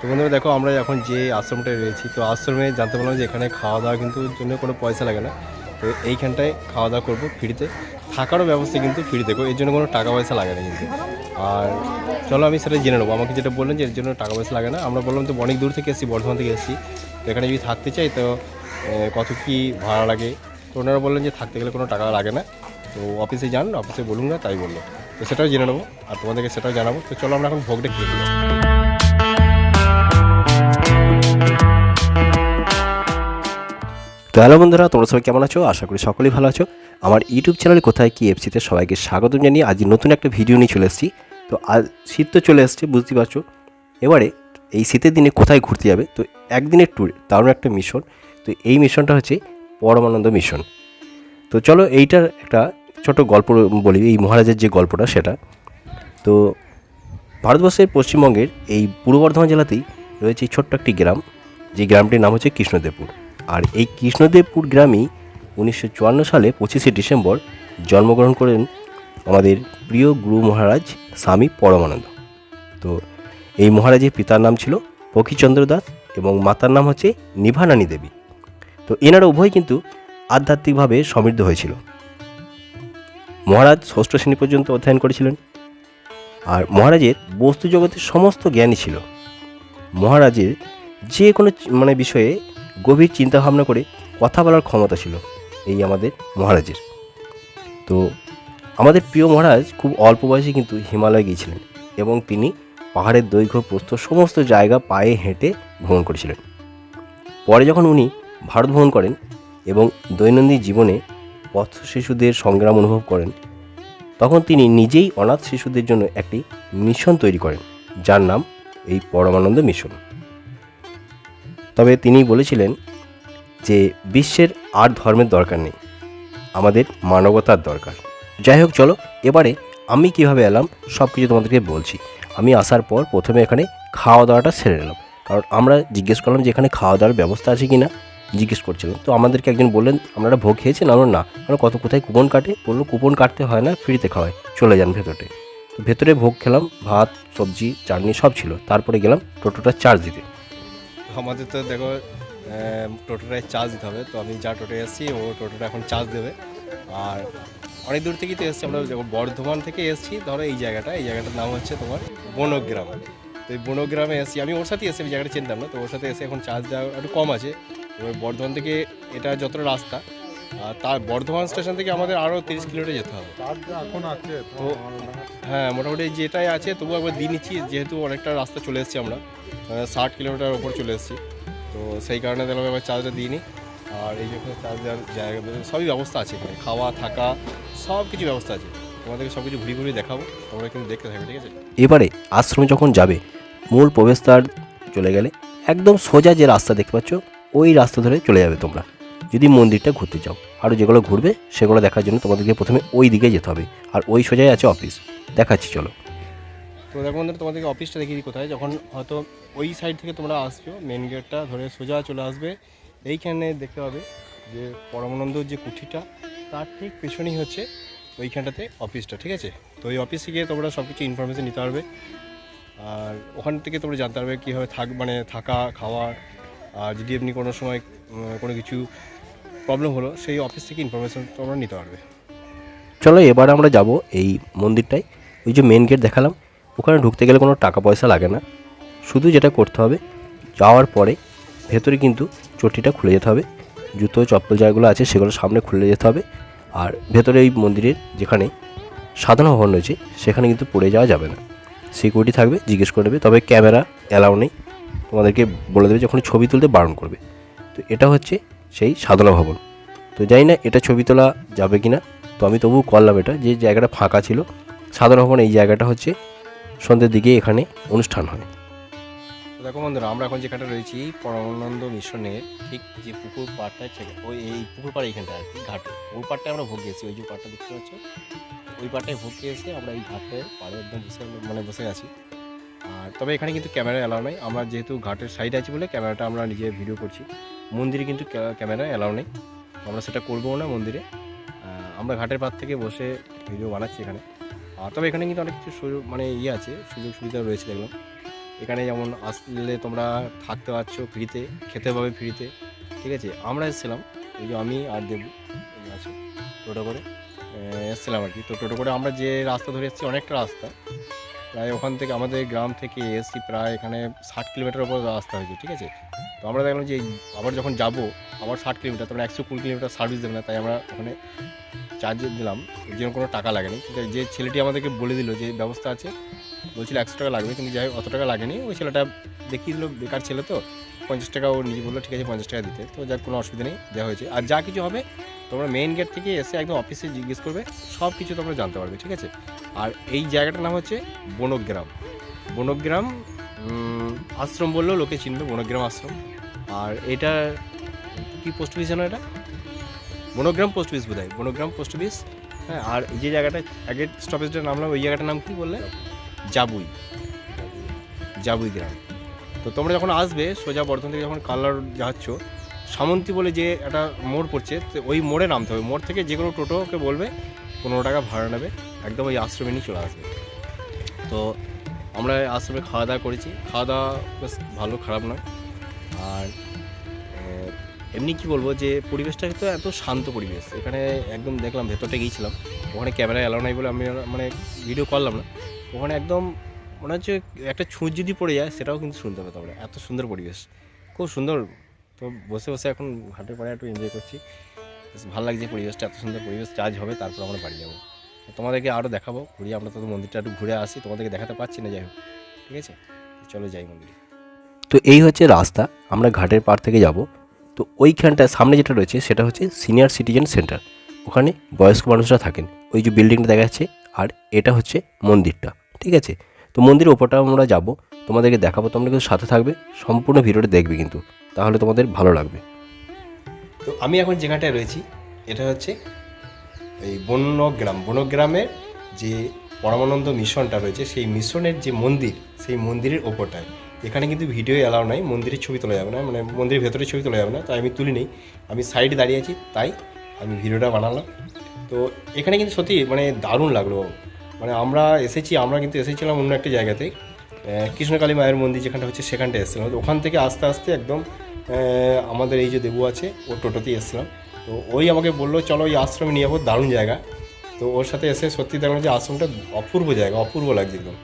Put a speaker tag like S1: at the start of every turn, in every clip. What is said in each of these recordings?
S1: তো বন্ধুরা দেখো, আমরা এখন যে আশ্রমটায় রয়েছি, তো আশ্রমে জানতে পারলাম যে এখানে খাওয়া দাওয়া কিন্তু জন্য কোনো পয়সা লাগে না। তো এইখানটায় খাওয়া দাওয়া করব ফ্রিতে। থাকারও ব্যবস্থা কিন্তু ফ্রি ফ্রিতে এর জন্য কোনো টাকা পয়সা লাগে না কিন্তু। আর চলো আমি সেটা জেনে নেব। আমাকে যেটা বললেন যে এর জন্য টাকা পয়সা লাগে না, আমরা বললাম তো অনেক দূর থেকে এসেছি, বর্ধমান থেকে এসেছি। তো এখানে যদি থাকতে চাই তো কত কী ভাড়া লাগে? তো ওনারা বললেন যে থাকতে গেলে কোনো টাকা লাগে না। তো অফিসে যান, অফিসে বলুন না, তাই বলল। তো সেটাও জেনে নেব, আর তোমাদেরকে সেটাও জানাব। তো চলো আমরা এখন ভোগটা খেয়ে নেব
S2: তো হ্যালো বন্ধুরা, তোমরা সবাই কেমন আছো? আশা করি সকলেই ভালো আছো। আমার ইউটিউব চ্যানেল কোথায় কি এফসিতে সবাইকে স্বাগতম জানিয়ে আজ নতুন একটা ভিডিও নিয়ে চলে এসেছি। তো আজ শীত তো চলে এসছে, বুঝতেই পারছ। এবারে এই শীতের দিনে কোথায় ঘুরতে যাবে? তো একদিনের ট্যুর দারুণ একটা মিশন তো এই মিশনটা হচ্ছে পরমানন্দ মিশন তো চলো এইটার একটা ছোট গল্প বলি, এই মহারাজের যে গল্পটা সেটা। তো ভারতবর্ষের পশ্চিমবঙ্গের এই পূর্ব বর্ধমান জেলাতেই রয়েছে ছোট্ট একটি গ্রাম। যে গ্রামটির নাম হচ্ছে কৃষ্ণদেবপুর। আর এই কৃষ্ণদেবপুর গ্রামেই উনিশশো চুয়ান্ন সালে পঁচিশে ডিসেম্বর জন্মগ্রহণ করেন আমাদের প্রিয় গুরু মহারাজ স্বামী পরমানন্দ। তো এই মহারাজের পিতার নাম ছিল পক্ষীচন্দ্র দাস এবং মাতার নাম হচ্ছে নিভানানী দেবী। তো এনারা উভয় কিন্তু আধ্যাত্মিকভাবে সমৃদ্ধ হয়েছিল। মহারাজ ষষ্ঠ শ্রেণি পর্যন্ত অধ্যয়ন করেছিলেন। আর মহারাজের বস্তু জগতের সমস্ত জ্ঞানই ছিল। মহারাজের যে কোনো মানে বিষয়ে গভীর চিন্তা ভাবনা করে কথা বলার ক্ষমতা ছিল এই আমাদের মহারাজের। তো আমাদের প্রিয় মহারাজ খুব অল্প বয়সে কিন্তু হিমালয় গিয়েছিলেন এবং তিনি পাহাড়ের দৈর্ঘ্য, প্রস্থ সমস্ত জায়গা পায়ে হেঁটে ভ্রমণ করেছিলেন। পরে যখন উনি ভারত ভ্রমণ করেন এবং দৈনন্দিন জীবনে পথ শিশুদের সংগ্রাম অনুভব করেন, তখন তিনি নিজেই অনাথ শিশুদের জন্য একটি মিশন তৈরি করেন, যার নাম এই পরমানন্দ মিশন। তবে তিনি বলেছিলেন যে বিশ্বের আর ধর্মের দরকার নেই, আমাদের মানবতার দরকার। যাই হোক, চলো, এবারে আমি কীভাবে এলাম সব কিছু তোমাদেরকে বলছি। আমি আসার পর প্রথমে এখানে খাওয়া দাওয়াটা সেরে নিলাম। কারণ আমরা জিজ্ঞেস করলাম যে এখানে খাওয়া দাওয়ার ব্যবস্থা আছে কি না জিজ্ঞেস করছিলাম। তো আমাদেরকে একজন বললেন আপনারা ভোগ খেয়েছেন আমরা না। আমরা কত, কোথায় কুপন কাটে? বলল, কুপন কাটতে হয় না, ফ্রিতে খাওয়ায়। চলে যান ভেতরে ভেতরে ভোগ খেলাম, ভাত, সবজি, চাটনি সব ছিল। তারপরে গেলাম টোটোটা চার্জ দিতে।
S1: আমাদের তো দেখো টোটোটায় চার্জ দিতে হবে। তো আমি যা টোটোয় এসেছি ও টোটোটা এখন চার্জ দেবে। আর অনেক দূর থেকেই তো এসেছি আমরা। বর্ধমান থেকে এসেছি ধরো এই জায়গাটা। এই জায়গাটার নাম হচ্ছে তোমার বনগ্রাম। তো এই বনগ্রামে এসেছি। আমি ওর সাথেই এসে এই জায়গাটা চিনতাম না। তো ওর সাথে এসে এখন চার্জ দেওয়া একটু কম আছে। এবার বর্ধমান থেকে এটা যতটা রাস্তা আর তার বর্ধমান স্টেশন থেকে আমাদের আরও তিরিশ কিলোমিটার যেতে হবে।
S3: এখন আছে
S1: তো হ্যাঁ মোটামুটি যেটাই আছে তবু একবার দিয়ে নিচ্ছি। যেহেতু অনেকটা রাস্তা চলে এসেছি আমরা। ষাট কিলোমিটার ওপর চলে এসেছি। তো সেই কারণে দিলাম এবার চার্জটা দিই নি আর এই যখন চার্জ দেওয়ার জায়গা সবই ব্যবস্থা আছে এখানে। খাওয়া, থাকা, সব কিছু ব্যবস্থা আছে। তোমাদেরকে সব কিছু ঘুরিয়ে ঘুরিয়ে দেখাবো। তোমরা কিন্তু দেখতে থাকবে, ঠিক আছে?
S2: এবারে আশ্রমে যখন যাবে, মূল প্রবেশদ্বার চলে গেলে একদম সোজা যে রাস্তা দেখতে পাচ্ছ, ওই রাস্তা ধরে চলে যাবে তোমরা। যদি মন্দিরটা ঘুরতে চাও আরও যেগুলো ঘুরবে, সেগুলো দেখার জন্য তোমাদেরকে প্রথমে ওই দিকে যেতে হবে। আর ওই সোজাই আছে অফিস। দেখাচ্ছি, চলো।
S1: তো দেখো বন্ধুরা, তোমাদেরকে অফিসটা দেখিয়ে দিই কোথায়। যখন হয়তো ওই সাইড থেকে তোমরা আসছো মেন গেটটা ধরে সোজা চলে আসবে, এইখানে দেখতে পাবে যে পরমানন্দর যে কুঠিটা, তার ঠিক পেছনেই হচ্ছে ওইখানটাতে অফিসটা ঠিক আছে? তো ওই অফিসে গিয়ে তোমরা সব কিছু ইনফরমেশান নিতে পারবে। আর ওখান থেকে তোমরা জানতে পারবে কীভাবে থাক মানে থাকা খাওয়ার আর যদি এমনি কোনো সময় কোনো কিছু প্রবলেম হলো, সেই অফিস থেকে ইনফরমেশন তোমরা নিতে পারবে।
S2: চলো, এবার আমরা যাব এই মন্দিরটায়। ওই যে মেন গেট দেখালাম ওখানে ঢুকতে গেলে কোনো টাকা পয়সা লাগে না। শুধু যেটা করতে হবে, যাওয়ার পরে ভেতরে কিন্তু চটিটা খুলে যেতে হবে। জুতো, চপ্পল যাগুলো আছে সেগুলো সামনে খুলে যেতে হবে। আর ভেতরে এই মন্দিরের যেখানে সাধনা ভবন রয়েছে, সেখানে কিন্তু পড়ে যাওয়া যাবে না। সিকিউরিটি থাকবে, জিজ্ঞেস করে নেবে, তবে ক্যামেরা অ্যালাউ নেই। তোমাদেরকে বলে দেবে যখন ছবি তুলতে বারণ করবে। তো এটা হচ্ছে সেই সাধনা ভবন। তো জানি না এটা ছবি তোলা যাবে কি না তো আমি তবু করলাম এটা। যে জায়গাটা ফাঁকা ছিল, সাধনা ভবন এই জায়গাটা হচ্ছে সন্ধ্যের দিকে এখানে অনুষ্ঠান হয়।
S1: দেখো বন্ধুরা, আমরা এখন যেখানে রয়েছি, পরমানন্দ মিশনের ঠিক যে পুকুর পাড়টায় থেকে ওই এই পুকুর পাড় এইখানটা আর কি, ঘাটে। ওই পাড়টায় আমরা ভোগ গেছি ওই যে পাড়টা দেখতে পাচ্ছ? ওই পাড়টায় ভোগ এসে আমরা এই ঘাটে পাড়ে একদম বসে মানে বসে আছি। আর তবে এখানে কিন্তু ক্যামেরা অ্যালাউ নেই, আমরা যেহেতু ঘাটের সাইড আছি বলে ক্যামেরাটা আমরা নিজে ভিডিও করছি। মন্দিরে কিন্তু ক্যামেরা অ্যালাউ নেই। আমরা সেটা করব না মন্দিরে। আমরা ঘাটের পাড় থেকে বসে ভিডিও বানাচ্ছি এখানে। আর তবে এখানে কিন্তু অনেক কিছু সুযোগ মানে ইয়ে আছে, সুযোগ সুবিধা রয়েছে দেখলাম। এখানে যেমন আসলে তোমরা থাকতে পারছ ফ্রিতে, খেতে পাবে ফ্রিতে, ঠিক আছে? আমরা এসেছিলাম, এই যে আমি আর দেবু আছে, টোটো করে এসেছিলাম আর কি। তো টোটো করে আমরা যে রাস্তা ধরে এসেছি অনেকটা রাস্তা, প্রায় ওখান থেকে আমাদের গ্রাম থেকে এসছি প্রায় এখানে ষাট কিলোমিটার উপর রাস্তা হয়েছে, ঠিক আছে? তো আমরা দেখলাম যে আবার যখন যাব, আবার ষাট কিলোমিটার তখন একশো কুড়ি কিলোমিটার সার্ভিস দেবে না, তাই আমরা ওখানে চার্জ দিলাম জন্য কোনো টাকা লাগেনি। কিন্তু যে ছেলেটি আমাদেরকে বলে দিল যে, ব্যবস্থা আছে। বলছিল, একশো টাকা লাগবে। কিন্তু যাই অত টাকা লাগেনি। ওই ছেলেটা দেখিয়ে দিল, বেকার ছেলে তো, পঞ্চাশ টাকা ও নিজে বলল, ঠিক আছে, পঞ্চাশ টাকা দিতে। তো যাক, কোনো অসুবিধা নেই, দেওয়া হয়েছে। আর যা কিছু হবে, তোমরা মেইন গেট থেকে এসে একদম অফিসে জিজ্ঞেস করবে, সব কিছু তোমরা জানতে পারবে, ঠিক আছে? আর এই জায়গাটার নাম হচ্ছে বনগ্রাম। বনগ্রাম আশ্রম বললেও লোকে চিনবে, বনগ্রাম আশ্রম। আর এটা কি পোস্ট অফিস জানো এটা? বনগ্রাম পোস্ট অফিস বোধ হয় বনগ্রাম পোস্ট অফিস। হ্যাঁ আর যে জায়গাটা, আগের স্টপেজটার নামলাম ওই জায়গাটার নাম কি বললে? জাবুই। জাবুই গ্রাম। তো তোমরা যখন আসবে, সোজা বর্ধমান থেকে যখন কালার যাচ্ছ, সামন্তী বলে যে একটা মোড় পড়ছে, তো ওই মোড়ে নামতে হবে। মোড় থেকে যে কোনো টোটোকে বলবে, পনেরো টাকা ভাড়া নেবে, একদম ওই আশ্রমে নিয়ে চলে আসবে। তো আমরা আশ্রমে খাওয়া দাওয়া করেছি। খাওয়া দাওয়া বেশ ভালো, খারাপ নয়। আর এমনি কি বলব যে পরিবেশটা তো এত শান্ত পরিবেশ। এখানে একদম দেখলাম ভেতরটা গিয়েছিলাম, ওখানে ক্যামেরা এলাও নাই বলে আমি মানে ভিডিও করলাম না। ওখানে একদম মনে হচ্ছে একটা ছুঁচ যদি পড়ে যায়, সেটাও কিন্তু শুনতে হবে তোমরা এত সুন্দর পরিবেশ, খুব সুন্দর। তো বসে বসে এখন ঘাটের পাড়ে একটু এনজয় করছি। ভালো লাগছে পরিবেশটা, এত সুন্দর পরিবেশ চার্জ হবে, তারপর আমরা বাড়ি যাব। তোমাদেরকে আরও দেখাবো, ঘুরিয়ে আমরা তো মন্দিরটা একটু ঘুরে আসি। তোমাদেরকে দেখাতে পারছি না, যাই হোক। ঠিক আছে? চলো যাই মন্দিরে।
S2: তো এই হচ্ছে রাস্তা, আমরা ঘাটের পাড় থেকে যাব। তো ওইখানটায় সামনে যেটা রয়েছে সেটা হচ্ছে সিনিয়র সিটিজেন সেন্টার ওখানে বয়স্ক মানুষরা থাকেন। ওই যে বিল্ডিংটা দেখা যাচ্ছে আর এটা হচ্ছে মন্দিরটা, ঠিক আছে? তো মন্দিরের ওপরটা আমরা যাব, তোমাদেরকে দেখাবো, তোমরা কিন্তু সাথে থাকবে, সম্পূর্ণ ভিডিওটা দেখবে কিন্তু, তাহলে তোমাদের ভালো লাগবে।
S1: তো আমি এখন যেখানটায় রয়েছি, এটা হচ্ছে এই বনগ্রাম, বনগ্রামের যে পরমানন্দ মিশনটা রয়েছে, সেই মিশনের যে মন্দির, সেই মন্দিরের ওপরটায়। এখানে কিন্তু ভিডিও অ্যালাউ নাই, মন্দিরের ছবি তোলা যাবে না মানে মন্দিরের ভেতরে ছবি তোলা যাবে না তাই আমি তুলি নেই আমি সাইডে দাঁড়িয়ে আছি, তাই আমি ভিডিওটা বানালাম। তো এখানে কিন্তু সত্যি মানে দারুণ লাগল। মানে আমরা এসেছি, আমরা কিন্তু এসেছিলাম অন্য একটা জায়গাতে। কৃষ্ণকালী মায়ের মন্দির যেখানটা হচ্ছে, সেখানটা এসেছিলাম। তো ওখান থেকে আস্তে আস্তে একদম আমাদের এই যে দেবু আছে, ও টোটোতেই এসেছিলাম। তো ওই আমাকে বলল, চলো ওই আশ্রমে নিয়ে যাব, দারুণ জায়গা। তো ওর সাথে এসে সত্যি দেখলাম যে আশ্রমটা অপূর্ব জায়গা, অপূর্ব লাগছে একদম।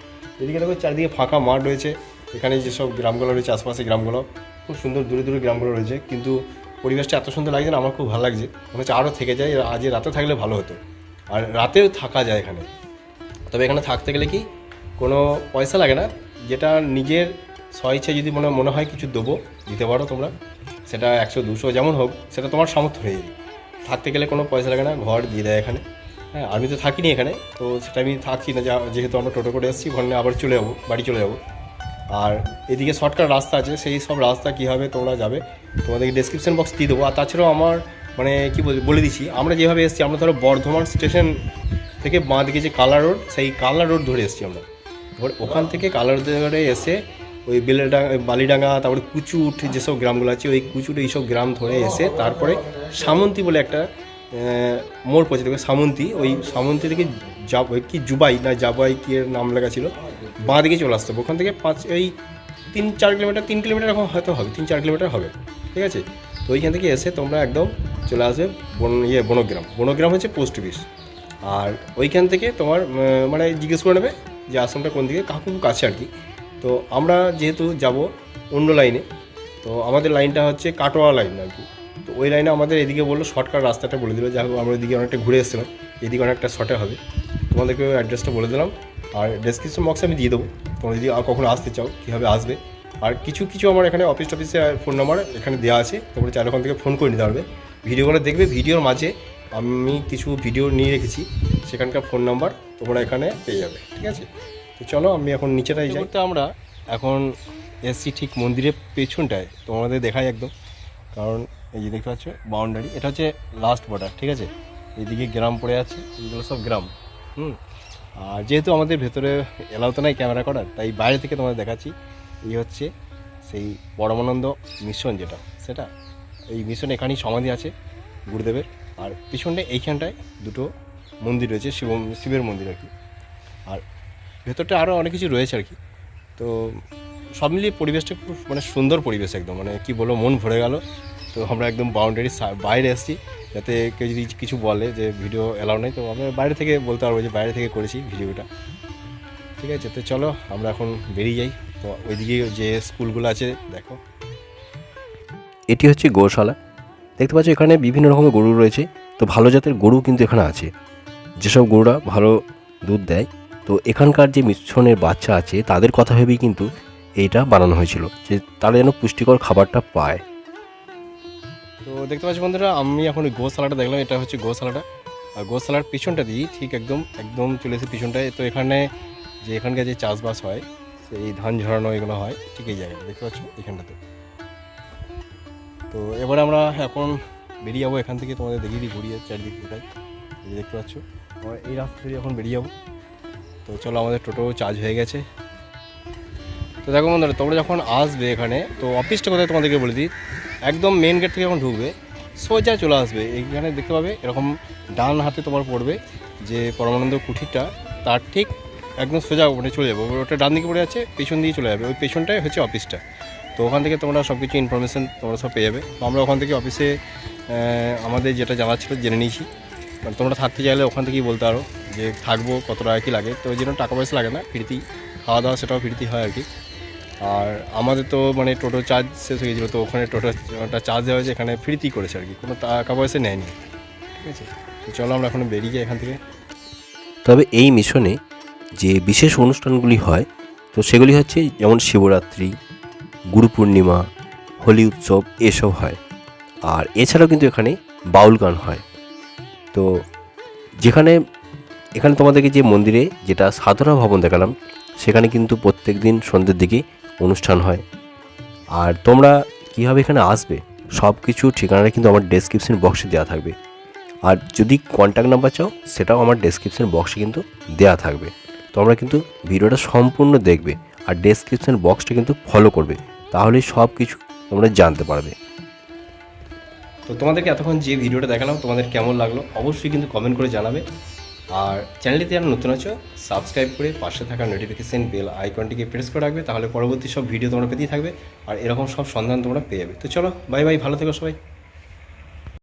S1: এদিকে দেখো চারিদিকে ফাঁকা মাঠ রয়েছে এখানে যেসব গ্রামগুলো রয়েছে, আশপাশে গ্রামগুলো, খুব সুন্দর দূরে দূরে গ্রামগুলো রয়েছে, কিন্তু পরিবেশটা এত সুন্দর লাগছে না, আমার খুব ভালো লাগছে। মনে হচ্ছে আরও থেকে যায়, আজ রাতে থাকলে ভালো হতো। আর রাতেও থাকা যায় এখানে। তবে এখানে থাকতে গেলে কি, কোনো পয়সা লাগে না, যেটা নিজের স্বইচ্ছা যদি মনে মনে হয় কিছু দেবো, দিতে পারো তোমরা, সেটা একশো, দুশো যেমন হোক, সেটা তোমার সামর্থ্য হয়ে যাবে। থাকতে গেলে কোনো পয়সা লাগে না, ঘর দিয়ে দেয় এখানে। হ্যাঁ আমি তো থাকিনি এখানে, তো সেটা আমি থাকছি না যেহেতু আমরা টোটো করে এসেছি ওখানে আবার চলে যাব, বাড়ি চলে যাব। আর এদিকে শর্টকাট রাস্তা আছে, সেই সব রাস্তা কীভাবে তোমরা যাবে, তোমাদেরকে ডেসক্রিপশন বক্স দিয়ে দেবো। আর তাছাড়াও আমার মানে কি বল দিচ্ছি, আমরা যেভাবে এসেছি, আমরা ধরো বর্ধমান স্টেশন থেকে বাঁ দিকে যে কালা রোড সেই কালা রোড ধরে এসেছি আমরা। এবার ওখান থেকে কালা রোড ধরে এসে ওই বেলেডাঙ্গা বালিডাঙ্গা, তারপরে কুচুট যেসব গ্রামগুলো আছে, ওই কুচুট এইসব গ্রাম ধরে এসে তারপরে সামন্তী বলে একটা মোড় পৌঁছে দেবে সামন্তী, ওই সামন্তী থেকে যাব কি জুবাই না জাবাই কি নাম লেখা ছিল বাঁ দিকে চলে আসতে হবে। ওখান থেকে পাঁচ, এই তিন, চার কিলোমিটার, তিন কিলোমিটার এখন হয়তো হবে, তিন, চার কিলোমিটার হবে, ঠিক আছে? তো ওইখান থেকে এসে তোমরা একদম চলে আসবে বন ইয়ে বনগ্রাম। বনগ্রাম হচ্ছে পোস্ট অফিস। আর ওইখান থেকে তোমার মানে জিজ্ঞেস করে নেবে যে আশ্রমটা কোন দিকে, কাকু কাছে আর কি। তো আমরা যেহেতু যাব অন্য লাইনে, তো আমাদের লাইনটা হচ্ছে কাটোয়া লাইন আর কি। তো ওই লাইনে আমাদের এদিকে বলল, শর্টকাট রাস্তাটা বলে দিল। যা হোক আমরা এদিকে অনেকটা ঘুরে এসেছিলাম, এদিকে অনেকটা শর্টে হবে। তোমাদেরকে অ্যাড্রেসটা বলে দিলাম। আর ডেসক্রিপশন বক্সে আমি দিয়ে দেবো। তোমরা যদি আর কখনো আসতে চাও, কীভাবে আসবে? আর কিছু কিছু আমার এখানে অফিস টফিসে ফোন নাম্বার এখানে দেওয়া আছে। তোমরা চাইলে ওখান থেকে ফোন করে নিতে পারবে। ভিডিওগুলো দেখবে ভিডিওর মাঝে আমি কিছু ভিডিও নিয়ে রেখেছি। সেখানকার ফোন নাম্বার তোমরা এখানে পেয়ে যাবে, ঠিক আছে? তো চলো, আমি এখন নিচেটাই যাই। তো আমরা এখন এসছি ঠিক মন্দিরের পেছনটায়। তোমাদের দেখাই একদম। কারণ এই যে দেখতে পাচ্ছ বাউন্ডারি এটা হচ্ছে লাস্ট বর্ডার ঠিক আছে? এইদিকে গ্রাম পড়ে আছে। এগুলো সব গ্রাম। হুম। আর যেহেতু আমাদের ভেতরে এলাও তো নাই ক্যামেরা করার, তাই বাইরে থেকে তোমাদের দেখাচ্ছি। এই হচ্ছে সেই পরমানন্দ মিশন যেটা, সেটা এই মিশন এখানেই সমাধি আছে গুরুদেবের। আর পিছনটা এইখানটায় দুটো মন্দির রয়েছে, শিব শিবের মন্দির আর কি। আর ভেতরটা আরও অনেক কিছু রয়েছে আর কি। তো সব মিলিয়ে পরিবেশটা খুব মানে সুন্দর পরিবেশ একদম মানে কি বলব, মন ভরে গেল। তো আমরা একদম বাউন্ডারি বাইরে এসেছি। যাতে কেউ যদি কিছু বলে যে ভিডিও অ্যালাউ নেই, তো আমরা বাইরে থেকে বলতে পারব যে বাইরে থেকে করেছি ভিডিওটা ঠিক আছে? তো চলো, আমরা এখন বেরিয়ে যাই। তো ওইদিকে যে স্কুলগুলো আছে, দেখো।
S2: এটি হচ্ছে গোশালা। দেখতে পাচ্ছ, এখানে বিভিন্ন রকমের গরু রয়েছে। তো ভালো জাতের গরু কিন্তু এখানে আছে। যেসব গরুরা ভালো দুধ দেয়, তো এখানকার যে মিশ্রণের বাচ্চা আছে, তাদের কথা ভেবেই কিন্তু এইটা বানানো হয়েছিল। যে তারা যেন পুষ্টিকর খাবারটা পায়।
S1: দেখতে পাচ্ছি বন্ধুরা, আমি এখন গোশালাটা দেখলাম, এটা হচ্ছে গোশালাটা আর গোশালার পিছনটা দিই, ঠিক একদম একদম চলে এসে পিছনটায়। তো এখানে যে এখানকার যে চাষবাস হয়, সেই ধান ঝরানো এগুলো হয়, ঠিক এই জায়গাটা, দেখতে পাচ্ছ? এখানটাতে। তো এবারে আমরা এখন বেরিয়ে যাব এখান থেকে, তোমাদের দেখিয়ে দিই ঘুরিয়ে চারদিক এই দেখতে পাচ্ছ এই রাস্তা দিয়ে এখন বেরিয়ে যাব। তো চলো, আমাদের টোটো চার্জ হয়ে গেছে। তো দেখো বন্ধুরা, তোমরা যখন আসবে এখানে, তো অফিসটা কোথায় তোমাদেরকে বলে দিই? একদম মেন গেট থেকে যখন ঢুকবে, সোজা চলে আসবে। এইখানে দেখতে পাবে এরকম ডান হাতে তোমার পড়বে যে পরমানন্দ কুঠিরটা, তার ঠিক একদম সোজা মানে চলে যাবে। ওটা ডান দিকে পড়ে আছে পেছন দিয়ে চলে যাবে। ওই পেছনটাই হচ্ছে অফিসটা তো ওখান থেকে তোমরা সব কিছু ইনফরমেশান তোমরা সব পেয়ে যাবে। তো আমরা ওখান থেকে অফিসে আমাদের যেটা জানা ছিল জেনে নিয়েছি। মানে তোমরা থাকতে চাইলে ওখান থেকেই বলতে পারো যে থাকব কত টাকা কী লাগে। তো ওই জন্য টাকা পয়সা লাগে না, ফ্রিতেই। খাওয়া দাওয়া সেটাও ফিরতি হয় আর কি। আর আমাদের তো মানে টোটো চার্জ শেষ হয়ে গেছিল, তো ওখানে টোটোটা চার্জ দেওয়া হয়েছে, এখানে ফ্রিতেই করেছে আর কি। কোনো টাকা পয়সা নেয়নি। ঠিক আছে? চলো আমরা এখন বেরিয়ে যাই এখান থেকে।
S2: তবে এই মিশনে যে বিশেষ অনুষ্ঠানগুলি হয়, তো সেগুলি হচ্ছে যেমন শিবরাত্রি, গুরু পূর্ণিমা, হোলি উৎসব, এসব হয়। আর এছাড়াও কিন্তু এখানে বাউল গান হয়। তো যেখানে, এখানে তোমাদেরকে যে মন্দিরে যেটা সাধনা ভবন দেখালাম, সেখানে কিন্তু প্রত্যেক দিন সন্ধ্যের দিকে অনুষ্ঠান হয়। আর তোমরা কীভাবে এখানে আসবে সব কিছু ঠিকানাটা কিন্তু আমার ডেসক্রিপশন বক্সে দেওয়া থাকবে। আর যদি কন্ট্যাক্ট নাম্বার চাও, সেটাও আমার ডেসক্রিপশন বক্সে কিন্তু দেওয়া থাকবে। তোমরা কিন্তু ভিডিওটা সম্পূর্ণ দেখবে আর ডেসক্রিপশন বক্সটা কিন্তু ফলো করবে। তাহলে সব কিছু তোমরা জানতে পারবে।
S1: তো তোমাদেরকে এতক্ষণ যে ভিডিওটা দেখালাম, তোমাদের কেমন লাগল, অবশ্যই কিন্তু কমেন্ট করে জানাবে। আর চ্যানেলটিতে যারা নতুন আছো সাবস্ক্রাইব করে পাশে থাকা নোটিফিকেশন বেল আইকনটিকে প্রেস করে রাখবে, তাহলে পরবর্তী সব ভিডিও তোমরা পেতেই থাকবে, আর এরকম সব সন্ধান তোমরা পেয়ে যাবে। তো চলো বাই বাই ভালো থেকো সবাই।